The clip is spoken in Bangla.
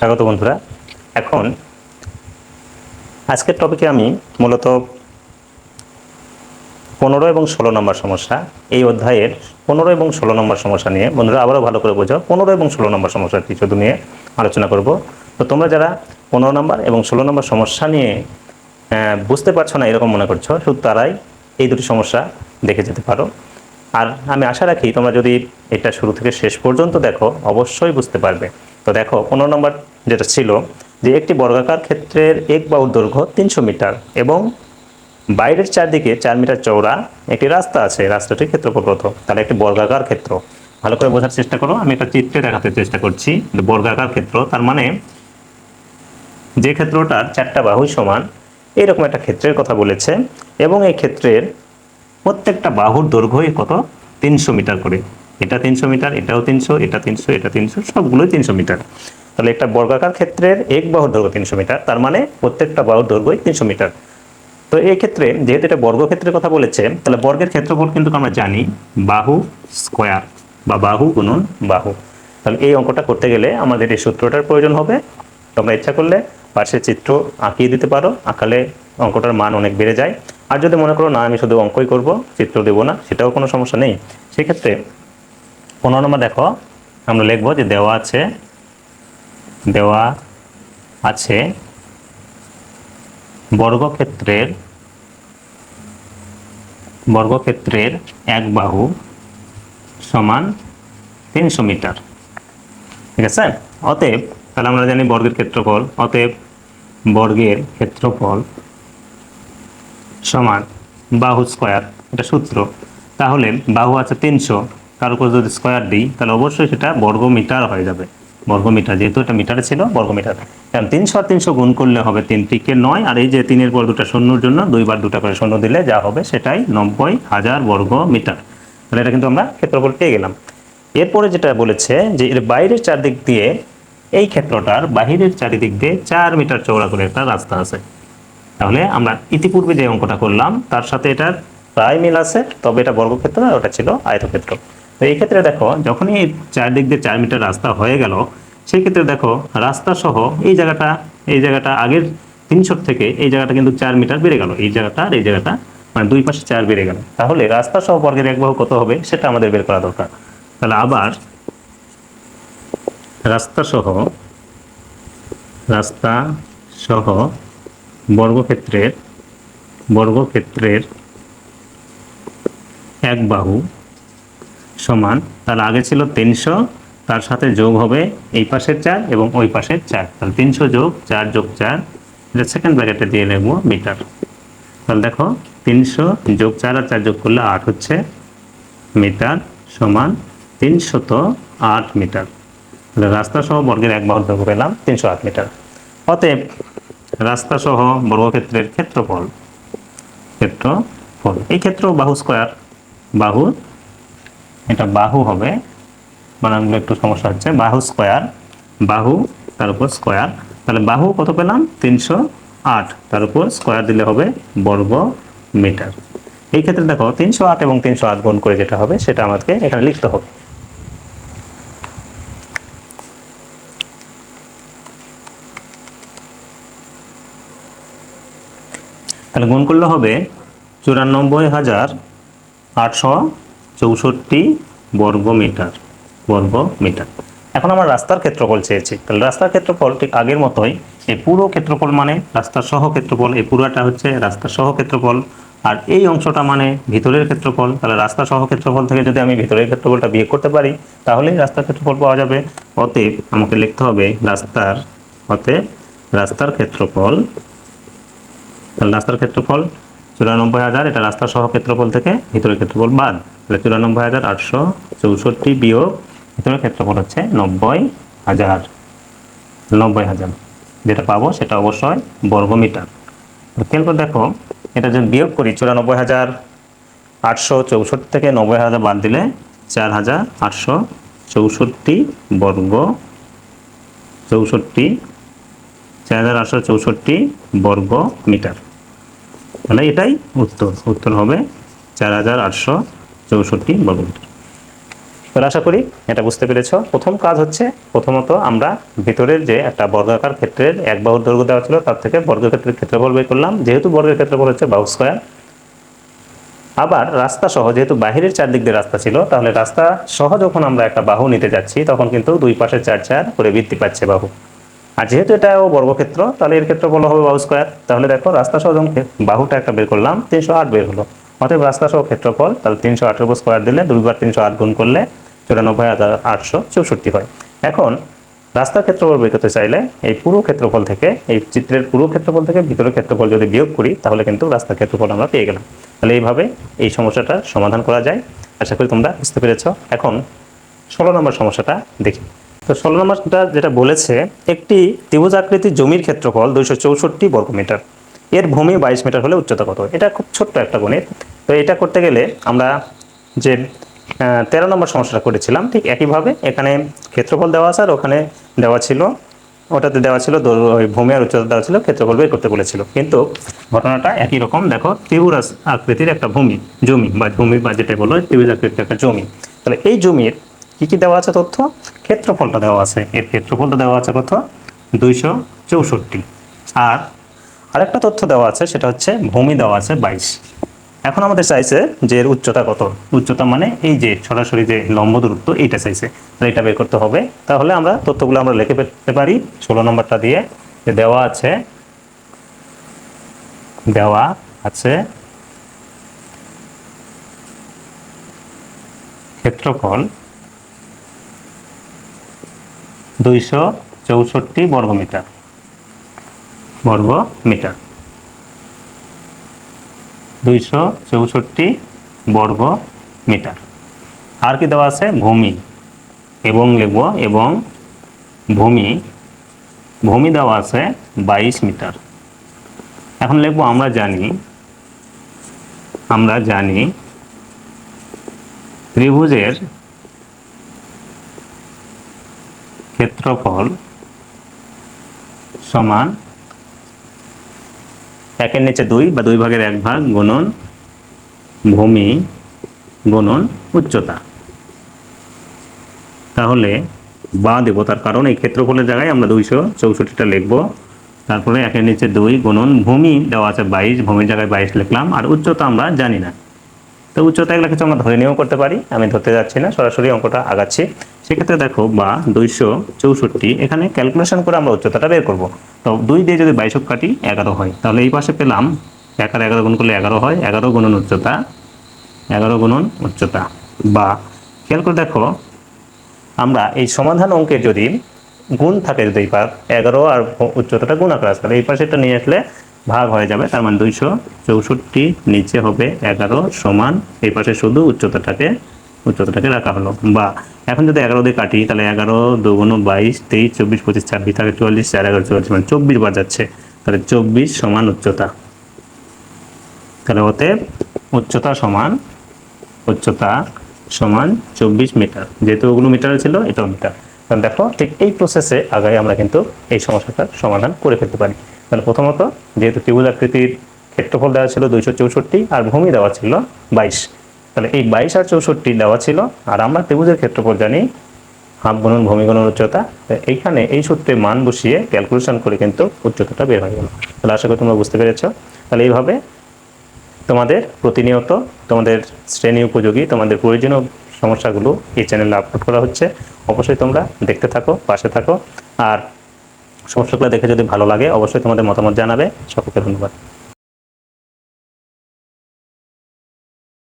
স্বাগত বন্ধুরা। এখন আজকের টপিকে আমি মূলত পনেরো এবং ষোলো নম্বর সমস্যা, এই অধ্যায়ের পনেরো এবং ষোলো নম্বর সমস্যা নিয়ে। বন্ধুরা, আবারও ভালো করে বোঝো। পনেরো এবং ষোলো নম্বর সমস্যাটি শুধু নিয়ে আলোচনা করব। তো তোমরা যারা পনেরো নম্বর এবং ষোলো নম্বর সমস্যা নিয়ে বুঝতে পারছ না, এরকম মনে করছ, শুধু তারাই এই দুটি সমস্যা দেখে যেতে পারো। আর আমি আশা রাখি তোমরা যদি এটা শুরু থেকে শেষ পর্যন্ত দেখো, অবশ্যই বুঝতে পারবে। তো দেখো, পনেরো নম্বর যেটা ছিল যে একটি বর্গাকার ক্ষেত্রের এক বাহুর দৈর্ঘ্য তিনশো মিটার এবং বাইরের চারদিকে চার মিটার চওড়া একটি রাস্তা আছে। রাস্তাটির ক্ষেত্রফল কত? তাহলে একটি বর্গাকার ক্ষেত্র। ভালো করে বোঝার চেষ্টা করো। আমি একটা চিত্রে দেখাতে চেষ্টা করছি বর্গাকার ক্ষেত্র, তার মানে যে ক্ষেত্রটার চারটা বাহুই সমান, এরকম একটা ক্ষেত্রের কথা বলেছে এবং এই ক্ষেত্রের প্রত্যেকটা বাহুর দৈর্ঘ্যই কত? তিনশো মিটার করে। এটা তিনশো মিটার, এটাও তিনশো, এটা তিনশো এটা তিনশো, সবগুলোই তিনশো মিটার। তাহলে একটা বর্গাকার ক্ষেত্রের এক বাহুর দৈর্ঘ্য তিনশো মিটার, তার মানে প্রত্যেকটা বাহুর দৈর্ঘ্যই তিনশো মিটার। তো এই ক্ষেত্রে যেহেতু এটা বর্গক্ষেত্রের কথা বলেছে তাহলে বর্গের ক্ষেত্রফল কিন্তু আমরা জানি বাহু স্কোয়ার বা বাহু গুণন বাহু। তাহলে এই অঙ্কটা করতে গেলে আমাদের এই সূত্রটার প্রয়োজন হবে। তোমরা ইচ্ছা করলে পাশে চিত্র আঁকিয়ে দিতে পারো, আঁকালে অঙ্কটার মান অনেক বেড়ে যায়। আর যদি মনে করো, না, আমি শুধু অঙ্কই করব, চিত্র দেবো না, সেটাও কোনো সমস্যা নেই। সেক্ষেত্রে পনেরো নম্বর দেখো, আমরা লিখব যে দেওয়া আছে দেওয়া আছে বর্গক্ষেত্রের বর্গক্ষেত্রের এক বাহু সমান তিনশো মিটার। ঠিক আছে? অতএব, তাহলে আমরা জানি বর্গের ক্ষেত্রফল। অতএব, বর্গের ক্ষেত্রফল সমান বাহু স্কোয়ার, এটা সূত্র। তাহলে বাহু আছে তিনশো, তার উপর যদি স্কোয়ার দিই, তাহলে অবশ্যই সেটা বর্গ মিটার হয়ে যাবে। বর্গ মিটার যেহেতু এটা মিটারে ছিল বর্গ মিটার কারণ তিনশো আর তিনশো গুণ করলে হবে তিন টিকে নয়, আর এই যে তিনের পর দুটা শূন্যর জন্য দুইবার দুটা করে শূন্য দিলে যা হবে সেটাই নব্বই হাজার বর্গ মিটার তাহলে এটা কিন্তু আমরা ক্ষেত্রফল পেয়ে গেলাম। এরপরে যেটা বলেছে যে এর বাইরের চারদিক দিয়ে এই ক্ষেত্রটার বাহিরের চারিদিক দিয়ে চার মিটার চৌড়া করে একটা রাস্তা আছে। তাহলে আমরা ইতিপূর্বে যে অঙ্কটা করলাম, তার সাথে এটার প্রায় মিল আছে, তবে এটা বর্গক্ষেত্র আর ওটা ছিল আয়তক্ষেত্র। তো এই ক্ষেত্রে দেখো, যখনই চারদিক দিয়ে চার মিটার রাস্তা হয়ে গেল, সেই ক্ষেত্রে দেখো রাস্তা সহ এই জায়গাটা এই জায়গাটা আগের তিনশো থেকে এই জায়গাটা কিন্তু চার মিটার বেড়ে গেল। এই জায়গাটা আর এই জায়গাটা মানে দুই পাশে চার বেড়ে গেল। তাহলে রাস্তা সহ বর্গের এক বাহু কত হবে সেটা আমাদের বের করা দরকার। তাহলে আবার রাস্তা সহ রাস্তা সহ বর্গক্ষেত্রের বর্গক্ষেত্রের এক বাহু সমান, তার আগে ছিল তিনশো, তার সাথে যোগ হবে এই পাশের চার এবং ওই পাশের চার। তাহলে তিনশো যোগ চার যোগ চার, এটা সেকেন্ড ব্র্যাকেটে দিয়ে নেব মিটার তাহলে দেখো, তিনশো যোগ চার আর চার যোগ করলে আট হচ্ছে মিটার সমান তিনশত আট মিটার তাহলে রাস্তা সহ বর্গের এক বাহুর পেলাম তিনশো আট মিটার অতএব রাস্তা সহ বর্গক্ষেত্রের ক্ষেত্রফল ক্ষেত্রফল। এই ক্ষেত্র বাহু স্কোয়ার বাহু এটা বাহু হবে। বানানগুলো একটু সমস্যা হচ্ছে। বাহু স্কোয়ার। বাহু, তার উপর স্কোয়ার। তাহলে বাহু কত পেলাম? তিনশো আট। তার উপর স্কোয়ার দিলে হবে বর্গ মিটার। এই ক্ষেত্রে দেখো, তিনশো আট এবং তিনশো আট গুণ করে যেটা হবে, সেটা আমাকে এখানে লিখতে হবে। তাহলে গুণ করলে হবে চুরানব্বই হাজার আটশো চৌষট্টি বর্গ মিটার বর্গ মিটার এখন আমার রাস্তার ক্ষেত্রফল চেয়েছি। তাহলে রাস্তার ক্ষেত্রফল ঠিক আগের মতোই এই পুরো ক্ষেত্রফল মানে রাস্তার সহ ক্ষেত্রফল এই পুরোটা হচ্ছে রাস্তার সহ ক্ষেত্রফল, আর এই অংশটা মানে ভিতরের ক্ষেত্রফল। তাহলে রাস্তা সহ ক্ষেত্রফল থেকে যদি আমি ভিতরের ক্ষেত্রফলটা বিয়োগ করতে পারি, তাহলেই রাস্তার ক্ষেত্রফল পাওয়া যাবে। অতএব আমাকে লিখতে হবে রাস্তার, অতএব রাস্তার ক্ষেত্রফল, তাহলে রাস্তার ক্ষেত্রফল চুরানব্বই হাজার, এটা রাস্তা সহ ক্ষেত্রফল থেকে ভিতরের ক্ষেত্রফল বাদ। তাহলে চুরানব্বই হাজার আটশো চৌষট্টি বিয়োগ ভিতরের ক্ষেত্রফল হচ্ছে নব্বই হাজার নব্বই হাজার। যেটা পাবো সেটা অবশ্যই বর্গ মিটার খেয়াল করে দেখো, এটা যদি বিয়োগ করি চুরানব্বই হাজার আটশো চৌষট্টি থেকে নব্বই হাজার বাদ দিলে চার হাজার আটশো চৌষট্টি বর্গ, চৌষট্টি, চার হাজার আটশো চৌষট্টি বর্গ মিটার তাহলে এটাই উত্তর। উত্তর হবে চার হাজার আটশো চৌষট্টি বর্গ মিটার তাহলে আশা করি এটা বুঝতে পেরেছ। প্রথম কাজ হচ্ছে প্রথমত আমরা ভিতরের যে একটা বর্গাকার ক্ষেত্রের এক বাহুর দৈর্ঘ্য দেওয়া ছিল, তার থেকে বর্গক্ষেত্রের ক্ষেত্রফল বের করলাম। যেহেতু বর্গের ক্ষেত্রফল হচ্ছে বাহু স্কোয়ার, আবার রাস্তা সহ যেহেতু বাহিরের চারদিক দিয়ে রাস্তা ছিল, তাহলে রাস্তা সহ যখন আমরা একটা বাহু নিতে যাচ্ছি, তখন কিন্তু দুই পাশে চার চার করে বৃদ্ধি পাচ্ছে বাহু। আর যেহেতু এটাও বর্গক্ষেত্র, তাহলে এর ক্ষেত্রফল হবে বাহু স্কোয়ার। তাহলে দেখো রাস্তা সহ যখন বাহুটা একটা বের করলাম, তিনশো আট বের হলো। অতএব রাস্তা সহ ক্ষেত্রফল, তাহলে তিনশো উপর স্কোয়ার দিলে দুইবার তিনশো আট গুণ করলে চুরানব্বই হাজার আটশো চৌষট্টি হয়। এখন, রাস্তার ক্ষেত্রফল বের করতে চাইলে এই পুরো ক্ষেত্রফল থেকে, এই চিত্রের পুরো ক্ষেত্রফল থেকে ভিতরের ক্ষেত্রফল যদি বিয়োগ করি, তাহলে কিন্তু রাস্তার ক্ষেত্রফল আমরা পেয়ে গেলাম। তাহলে এইভাবে এই সমস্যাটার সমাধান করা যায়। আশা করি তোমরা বুঝতে পেরেছ। এখন, ষোলো নম্বর সমস্যাটা দেখি। তো ষোলো নম্বরটা যেটা বলেছে, একটি ত্রিভুজ আকৃতির জমির ক্ষেত্রফল দুইশো চৌষট্টি বর্গমিটার। এর ভূমি বাইশ মিটার হলে উচ্চতা কত? এটা খুব ছোট্ট একটা গণিত। তো এটা করতে গেলে আমরা যে তেরো নম্বর সমস্যাটা করেছিলাম, ঠিক একইভাবে এখানে ক্ষেত্রফল দেওয়া আছে আর ওখানে দেওয়া ছিল, ওটাতে দেওয়া ছিল ওই ভূমি আর উচ্চতা দেওয়া ছিল, ক্ষেত্রফল বের করতে বলেছিল। কিন্তু ঘটনাটা একই রকম, দেখো, ত্রিভুজ আকৃতির একটা ভূমি, জমি, বা ভূমি, বা যেটা বলো, ত্রিভুজ আকৃতির একটা জমি। তাহলে এই জমির কি কি দেওয়া আছে তথ্য? ক্ষেত্রফলটা দেওয়া আছে। এর ক্ষেত্রফলটা দেওয়া আছে কত? দুইশো চৌষট্টি। আর আরেকটা তথ্য দেওয়া আছে, সেটা হচ্ছে ভূমি দেওয়া আছে বাইশ। এখন আমাদের চাইছে যে এর উচ্চতা কত? উচ্চতা মানে এই যে সরাসরি যে লম্ব দূরত্ব, এইটা চাইছে। তাহলে এটা বের করতে হবে। তাহলে আমরা তথ্যগুলো আমরা লিখে ফেলতে পারি। ষোলো নম্বরটা দিয়ে যে দেওয়া আছে দেওয়া আছে ক্ষেত্রফল দুইশো চৌষট্টি বর্গমিটার। বর্গ মিটার দুইশো চৌষট্টি বর্গ মিটার আর কি দেওয়া আছে? ভূমি। এবং লিখব, এবং ভূমি। ভূমি দেওয়া আছে বাইশ মিটার। এখন লিখব, আমরা জানি আমরা জানি ত্রিভুজের ক্ষেত্রফল সমান একের নিচে দুই বা দুই ভাগের এক ভাগ গুণন ভূমি গুণন উচ্চতা। তাহলে বা দেব, তার কারণ এই ক্ষেত্রফলের জায়গায় আমরা দুইশো চৌষট্টিটা লিখব। তারপরে একের নিচে দুই গুণন ভূমি, দেওয়া আছে বাইশ, ভূমির জায়গায় বাইশ লিখলাম, আর উচ্চতা আমরা জানি না। তো উচ্চতা এগুলো কিছু আমরা ধরে নিয়েও করতে পারি, আমি ধরতে যাচ্ছি না, সরাসরি অঙ্কটা আগাচ্ছি। সেক্ষেত্রে দেখো বা দুইশো চৌষট্টি, এখানে ক্যালকুলেশন করে আমরা উচ্চতাটা বের করব। তো দুই দিয়ে যদি বাইশক কাটি, এগারো হয়। তাহলে এই পাশে পেলাম এক আর এগারো গুণ করলে এগারো হয়, এগারো গুণন উচ্চতা, এগারো গুণন উচ্চতা। বা খেয়াল করে দেখো, আমরা এই সমাধান অঙ্কের যদি গুণ থাকে যদি এই পার এগারো আর উচ্চতাটা গুণ আকার আসবে তাহলে এই পাশে এটা নিয়ে আসলে ভাগ হয়ে যাবে, তার মানে দুইশো চৌষট্টি নিচে হবে এগারো সমান এই পাশে শুধু উচ্চতাটাকে উচ্চতাটাকে রাখা হলো। বা এখন যদি এগারো দিয়ে কাটি, তাহলে এগারো দুগুণ বাইশ, তেইশ, চব্বিশ, পঁচিশ, ছাব্বিশ তাহলে চুয়াল্লিশ, চার, এগারো, চুয়াল্লিশ মানে চব্বিশ বার যাচ্ছে। তাহলে চব্বিশ সমান উচ্চতা। তাহলে ওতে উচ্চতা সমান উচ্চতা সমান চব্বিশ মিটার। যেহেতু ওগুলো মিটারে ছিল, এটাও মিটার। তাহলে দেখো, ঠিক এই প্রসেসে আগে আমরা কিন্তু এই সমস্যাটার সমাধান করে ফেলতে পারি। তাহলে প্রথমত, যেহেতু ত্রিভুজ আকৃতির ক্ষেত্রফল দেওয়া ছিল দুইশো চৌষট্টি, আর ভূমি দেওয়া ছিল বাইশ। তাহলে এই বাইশ আর চৌষট্টি দেওয়া ছিল। আর আমরা ত্রিভুজের ক্ষেত্রফল জানি, হাফ গুণন ভূমি গুণন উচ্চতা এইখানে এই সূত্রে মান বসিয়ে ক্যালকুলেশন করে কিন্তু উচ্চতাটা বের হয়ে গেল। তাহলে আশা করি তোমরা বুঝতে পেরেছ। তাহলে এইভাবে তোমাদের প্রতিনিয়ত তোমাদের শ্রেণি উপযোগী, তোমাদের প্রয়োজনীয় সমস্যাগুলো এই চ্যানেলে আপলোড করা হচ্ছে। অবশ্যই তোমরা দেখতে থাকো, পাশে থাকো। আর সমস্যাগুলো দেখে যদি ভালো লাগে, অবশ্যই তোমাদের মতামত জানাবে। সকলকে ধন্যবাদ।